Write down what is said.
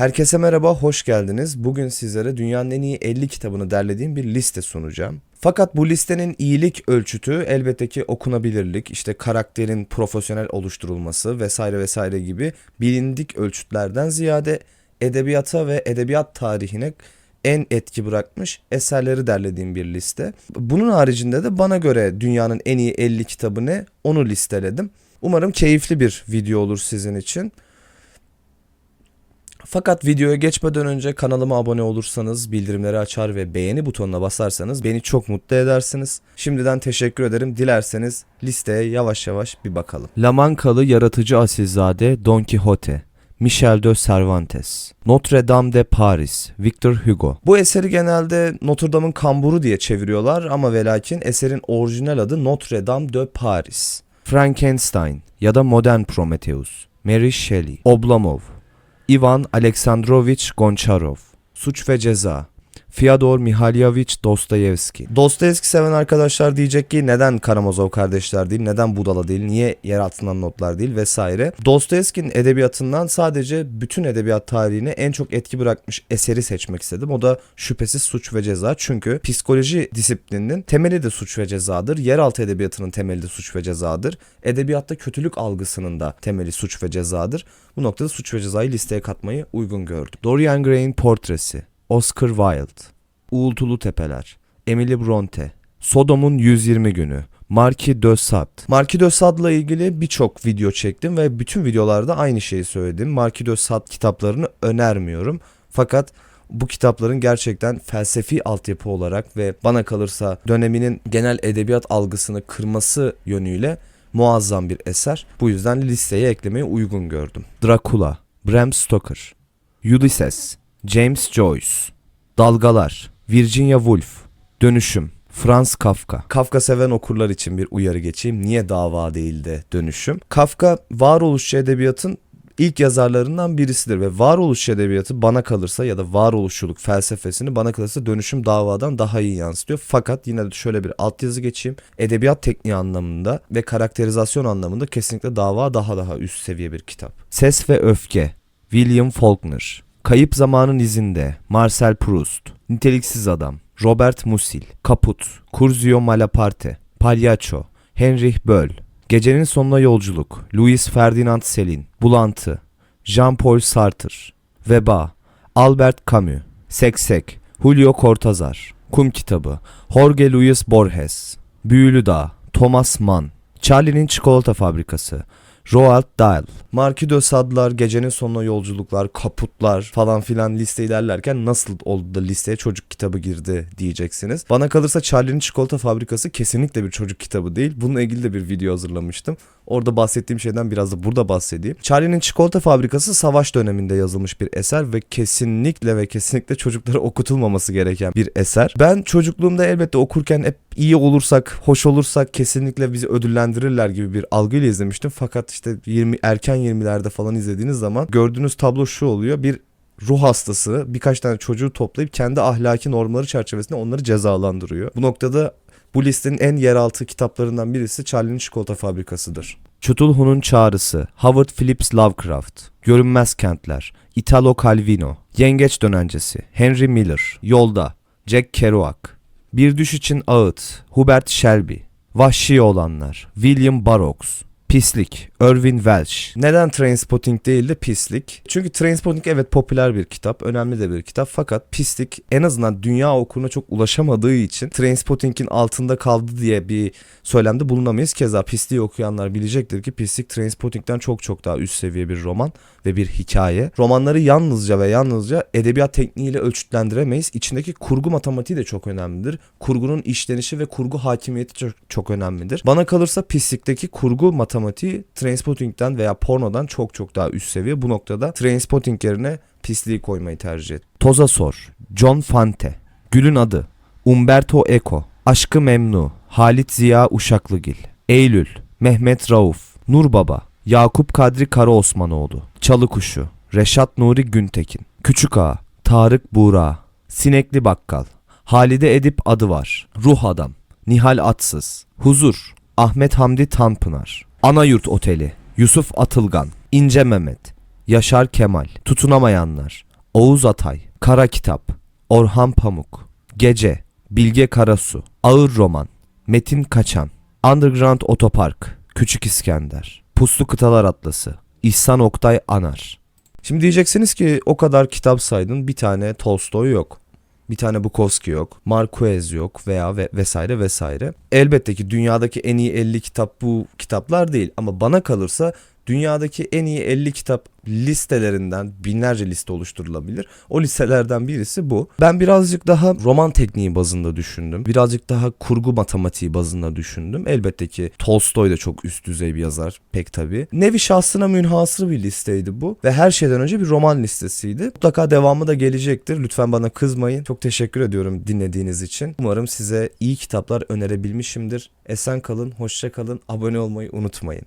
Herkese merhaba, hoş geldiniz. Bugün sizlere dünyanın en iyi 50 kitabını derlediğim bir liste sunacağım. Fakat bu listenin iyilik ölçütü elbette ki okunabilirlik, işte karakterin profesyonel oluşturulması vesaire vesaire gibi bilindik ölçütlerden ziyade edebiyata ve edebiyat tarihine en etki bırakmış eserleri derlediğim bir liste. Bunun haricinde de bana göre dünyanın en iyi 50 kitabı ne onu listeledim. Umarım keyifli bir video olur sizin için. Fakat videoya geçmeden önce kanalıma abone olursanız, bildirimleri açar ve beğeni butonuna basarsanız beni çok mutlu edersiniz. Şimdiden teşekkür ederim. Dilerseniz listeye yavaş yavaş bir bakalım. Lamankalı yaratıcı asilzade Don Quixote Michel de Cervantes Notre Dame de Paris Victor Hugo Bu eseri genelde Notre Dame'ın kamburu diye çeviriyorlar ama ve lakin eserin orijinal adı Notre Dame de Paris. Frankenstein ya da Modern Prometheus Mary Shelley Oblomov Ivan Aleksandrovich Goncharov. Suç ve Ceza Fyodor Mihalyovich Dostoyevski. Dostoyevski seven arkadaşlar diyecek ki neden Karamazov kardeşler değil, neden Budala değil, niye yer altından notlar değil vesaire. Dostoyevski'nin edebiyatından sadece bütün edebiyat tarihine en çok etki bırakmış eseri seçmek istedim. O da şüphesiz suç ve ceza. Çünkü psikoloji disiplininin temeli de suç ve cezadır. Yeraltı edebiyatının temeli de suç ve cezadır. Edebiyatta kötülük algısının da temeli suç ve cezadır. Bu noktada suç ve cezayı listeye katmayı uygun gördüm. Dorian Gray'in portresi Oscar Wilde, Uğultulu Tepeler, Emily Bronte, Sodom'un 120 Günü, Marquis de Sade. Marquis de Sade'la ilgili birçok video çektim ve bütün videolarda aynı şeyi söyledim. Marquis de Sade kitaplarını önermiyorum. Fakat bu kitapların gerçekten felsefi altyapı olarak ve bana kalırsa döneminin genel edebiyat algısını kırması yönüyle muazzam bir eser. Bu yüzden listeye eklemeyi uygun gördüm. Dracula, Bram Stoker, Ulysses, James Joyce, Dalgalar, Virginia Woolf, Dönüşüm, Franz Kafka. Kafka seven okurlar için bir uyarı geçeyim. Niye dava değil de dönüşüm? Kafka varoluşçu edebiyatın ilk yazarlarından birisidir ve varoluşçu edebiyatı bana kalırsa ya da varoluşçuluk felsefesini bana kalırsa dönüşüm davadan daha iyi yansıtıyor. Fakat yine de şöyle bir altyazı geçeyim. Edebiyat tekniği anlamında ve karakterizasyon anlamında kesinlikle dava daha daha üst seviye bir kitap. Ses ve Öfke, William Faulkner. Kayıp Zamanın İzinde, Marcel Proust, Niteliksiz Adam, Robert Musil, Kaput, Curzio Malaparte, Palyaço, Heinrich Böll, Gecenin Sonuna Yolculuk, Louis Ferdinand Selin, Bulantı, Jean-Paul Sartre, Veba, Albert Camus, Seksek, Julio Cortázar, Kum Kitabı, Jorge Luis Borges, Büyülü Dağ, Thomas Mann, Charlie'nin Çikolata Fabrikası, Roald Dahl, Marquis de Sade'lar, Gecenin Sonuna Yolculuklar, Kaputlar falan filan liste ilerlerken nasıl oldu da listeye çocuk kitabı girdi diyeceksiniz. Bana kalırsa Charlie'nin Çikolata Fabrikası kesinlikle bir çocuk kitabı değil. Bununla ilgili de bir video hazırlamıştım. Orada bahsettiğim şeyden biraz da burada bahsedeyim. Charlie'nin Çikolata Fabrikası savaş döneminde yazılmış bir eser ve kesinlikle ve kesinlikle çocuklara okutulmaması gereken bir eser. Ben çocukluğumda elbette okurken hep iyi olursak, hoş olursak kesinlikle bizi ödüllendirirler gibi bir algıyla izlemiştim. Fakat işte 20 erken 20'lerde falan izlediğiniz zaman gördüğünüz tablo şu oluyor. Bir ruh hastası birkaç tane çocuğu toplayıp kendi ahlaki normları çerçevesinde onları cezalandırıyor. Bu noktada bu listenin en yeraltı kitaplarından birisi Charlie'nin Çikolata Fabrikası'dır. Çutulhu'nun Çağrısı, Howard Phillips Lovecraft, Görünmez Kentler, Italo Calvino, Yengeç Dönencesi, Henry Miller, Yolda, Jack Kerouac, Bir Düş için Ağıt, Hubert Shelby, Vahşi Olanlar, William Burroughs, Pislik, Irvin Welsh. Neden Trainspotting değil de Pislik? Çünkü Trainspotting evet popüler bir kitap, önemli de bir kitap fakat Pislik en azından dünya okuruna çok ulaşamadığı için Trainspotting'in altında kaldı diye bir söylemde bulunamayız. Keza Pislik'i okuyanlar bilecektir ki Pislik Trainspotting'den çok çok daha üst seviye bir roman ve bir hikaye. Romanları yalnızca ve yalnızca edebiyat tekniğiyle ölçütlendiremeyiz. İçindeki kurgu matematiği de çok önemlidir. Kurgunun işlenişi ve kurgu hakimiyeti çok, çok önemlidir. Bana kalırsa Pislik'teki kurgu matematiği Trainspotting'den veya pornodan çok çok daha üst seviye. Bu noktada Trainspotting yerine Pisliği koymayı tercih et. Toza Sor, John Fante, Gül'ün Adı, Umberto Eco, Aşkı Memnu, Halit Ziya Uşaklıgil, Eylül, Mehmet Rauf, Nur Baba, Yakup Kadri Karaosmanoğlu, Çalı Kuşu, Reşat Nuri Güntekin, Küçük Ağa, Tarık Buğra, Sinekli Bakkal, Halide Edip Adı Var, Ruh Adam, Nihal Atsız, Huzur, Ahmet Hamdi Tanpınar, Anayurt Oteli, Yusuf Atılgan, İnce Mehmet, Yaşar Kemal, Tutunamayanlar, Oğuz Atay, Kara Kitap, Orhan Pamuk, Gece, Bilge Karasu, Ağır Roman, Metin Kaçan, Underground Otopark, Küçük İskender, Puslu Kıtalar Atlası, İhsan Oktay Anar. Şimdi diyeceksiniz ki o kadar kitap saydın bir tane Tolstoy yok. Bir tane Bukowski yok, Marquez yok veya ve vesaire vesaire. Elbette ki dünyadaki en iyi 50 kitap bu kitaplar değil ama bana kalırsa dünyadaki en iyi 50 kitap listelerinden binlerce liste oluşturulabilir. O listelerden birisi bu. Ben birazcık daha roman tekniği bazında düşündüm. Birazcık daha kurgu matematiği bazında düşündüm. Elbette ki Tolstoy da çok üst düzey bir yazar pek tabii. Nevi şahsına münhasır bir listeydi bu ve her şeyden önce bir roman listesiydi. Mutlaka devamı da gelecektir. Lütfen bana kızmayın. Çok teşekkür ediyorum dinlediğiniz için. Umarım size iyi kitaplar önerebilmişimdir. Esen kalın, hoşça kalın, abone olmayı unutmayın.